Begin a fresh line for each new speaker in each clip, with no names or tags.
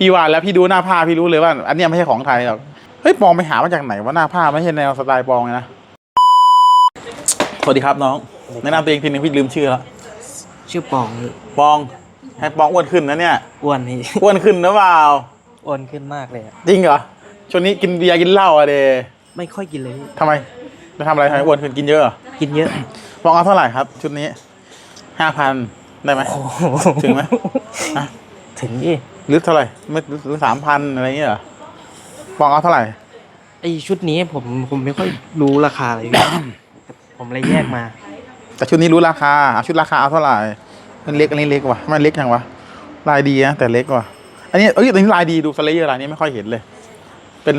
พี่ว่าแล้วพี่ดูหน้าผ้าพี่รู้เลยว่า อันเนี้ยไม่ใช่ของไทยหรอกเฮ้ยปองไปหามาจากไหนว่าหน้าผ้าไม่ใช่แนวสไตล์ปองเลยนะสวัสดีครับน้องแนะนำตัวเองทีนึงพี่ลืมชื่อแล้ว
ชื่อปองพี่
ปองให้ปองอ้วนขึ้นนะเนี่ย
อ้วนพี่
อ้วนขึ้นหรือเปล่า
อ้วนขึ้นมากเลยอะ
จริงเหรอช่วงนี้กินเบียร์กินเหล้าอะเด
ไม่ค่อยกินเลยพี่
ทำไมจะทำอะไรทำให้อ้วนขึ้นกินเยอะเหรอ
กินเยอะ
ปองเอาเท่าไหร่ครับ ชุดนี้ห้าพันได้ไหม
โอ้โห
ถึงไหมอะ
ถึงพี่
หรือเท่าไหร่ไม่หรือสามพันอะไรเงี้ยเหรอปองเอาเท่าไหร่
ไอชุดนี้ผมผมไม่ค่อยรู้ราคาเลยพี่ผมเลยแยกมา
แต่ชุดนี้รู้ราคาเอาชุดราคาเอาเท่าไหร่มันเล็กอันนี้เล็กว่ะมันเล็กยังวะลายดีนะแต่เล็กว่ะอันนี้เอ้ยอันนี้ลายดีดูสเลเยอร์ลายนี้ไม่ค่อยเห็นเลยเป็น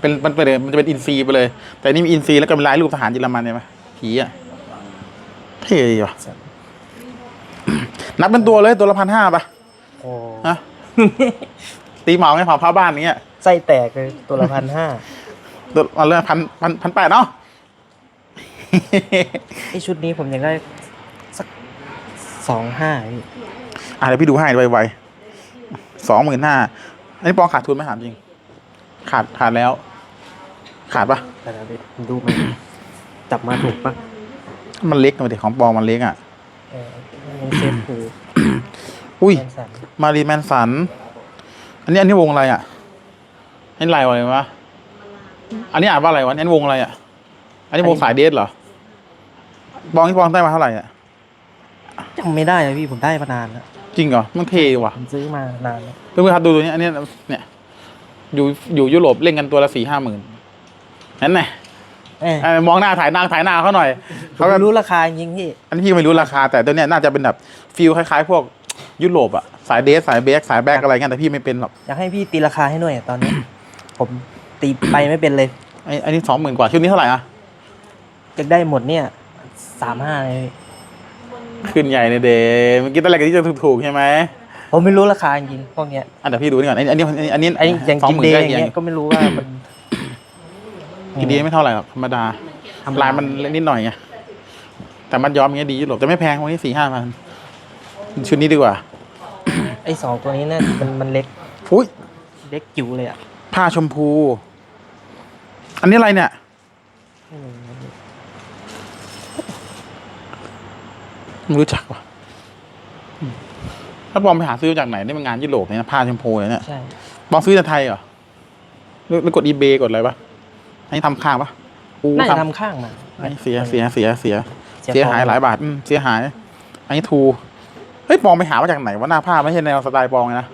เป็นมันเป็นมันจะเป็นอินซีไปเลย แต่อันนี่มีอินซีแล้วก็เป็นลายรูปทหารเยอรมันเนี่ยไหมผีอะเท่ดีว่ะนับเป็นตัวเลยตัวละพันห้าปะ
โอ้
ฮะ ตีเหมาไงเผาผ้าบ้านอย่างเงี้ย
ไส้แตกเลยตัวละพันห้า
ตัวมาเลยพันพันพันแปดเนาะ
ไอชุดนี้ผมยังได้สักสองห้าพี่
อะเดี๋ยวพี่ดูให้ไวๆสองหมื่นห้าอันนี้ปองขาดทุนไหมถามจริง ขาดขาดแล้ว ขาดปะ
แต่ละพี่ผมดูมันจับมาถูกปะ
มันเล็กหน่อยดิของปองมันเล็กอะ
เออยังเซฟคือ
อุ้ย
แมนสัน
มารีแมนสัน อันนี้อันนี้วงอะไรอะอันนี้ลายอะไรวะ อันนี้อ่านว่าอะไรวะอันนี้วงอะไรอะ อันนี้วงสายเดทเหรอปองที่ปองได้มาเท่าไหร่อะ
จำไม่ได้เลยพี่ผมได้มานานแล้ว
จริงเหรอ มันเท่ว่ะ
ผมซื้อมานานแล้ว
เพื่อนๆครับดูตัวนี้อันนี้เนี่ย อยู่อยู่ยุโรปเล่นกันตัวละสี่ห้าหมื่นนั่นไง
เออ
เออมองหน้าถ่ายหน้าถ่ายหน้าเขาหน่อย
ผม
เขาแบบ
รู้ราคาจริงๆพี่
อันนี้พี่ไม่รู้ราคา แต่ตัวเนี้ยน่าจะเป็นแบบฟิลคล้ายๆ พวก ยุโรปอะสายเดสสายเบกสายแบกอะไรเงี้ยแต่พี่ไม่เป็นหรอก
อยากให้พี่ตีราคาให้หน่อยอะตอนนี้ ผมตีไปไม่เป็นเลย
ไอ้อันนี้สองหมื่นกว่าชุดนี้เท่าไหร่อะ
จะได้หมดเนี่ยสามห้าเลย
ขึ้นใหญ่เลยเดเมื่อกี้ตอนแรกก็ที่จะถูกๆใช่ไหม
ผมไม่รู้ราคาจริงๆพวกเนี้ย
อันเดี๋ยวพี่ดูนี่ก่อนอันนี้อันนี้อันนี้
ไอ้อย่าง
สอง
กิ
ห
น
มื่น
เดย์
ใกล้
อย่าง
เคียง
เงี้ยก็ไม่รู้ว่ามัน
กินเดย์ไม่เท่าไหร่หรอกธรรมดา
ธรรมดา
ลายมันเล็กนิดหน่อยไงแต่มันย้อมอย่างเงี้ยดียุโรปแต่ไม่แพงพวกนี้สี่ห้าพัน ชุดนี้ดีกว่า
ไอ้สองตัวนี้เนี่ยมันมันเล็ก
อุ้ย
เล็กจิ๋วเลยอะ
ผ้าชมพู อันนี้อะไรเนี่ย ไม่รู้จักว่ะอืมแล้วบอมไปหาซื้อจากไหนนี่มันงานยุโรปเนี่ยนะผ้าชมพูเนี่ย
ใช่
บอมซื้อจากไทยเหรอหรือหรือกดอีเบกดอะไรปะอันนี้ทำข้างปะอู้
น่าจะ
ทำ
ทำข้างมา
อันนี้เสียเสียเสียเสีย
เสีย
เสียหาย
ของ
หลายบาทอืมเสียหาย อันนี้ทู เฮ้ยปองไปหามาจากไหนว่าหน้าผ้าไม่ใช่แนวสไตล์ปองนะ